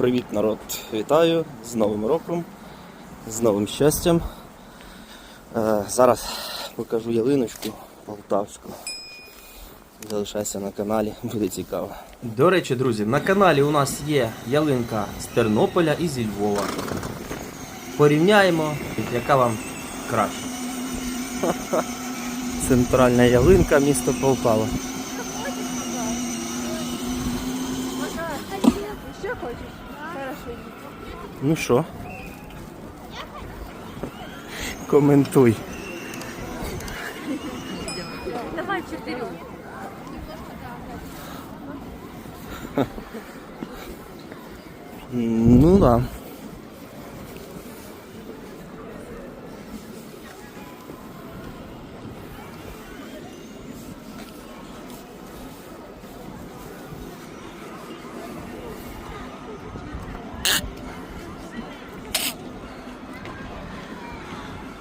Привіт, народ! Вітаю з Новим роком, з новим щастям. Е, зараз покажу ялиночку полтавську. Залишайся на каналі, буде цікаво. До речі, друзі, на каналі у нас є ялинка з Тернополя і зі Львова. Порівняємо, яка вам краще. Центральна ялинка, місто Полтава. Еще хочешь? Ну що? Коментуй. Давай четырех. Ну да.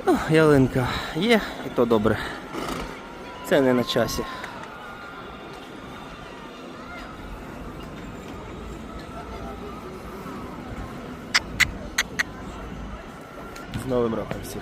Ну, ялинка є, і то добре. Це не на часі. З Новим роком всіх.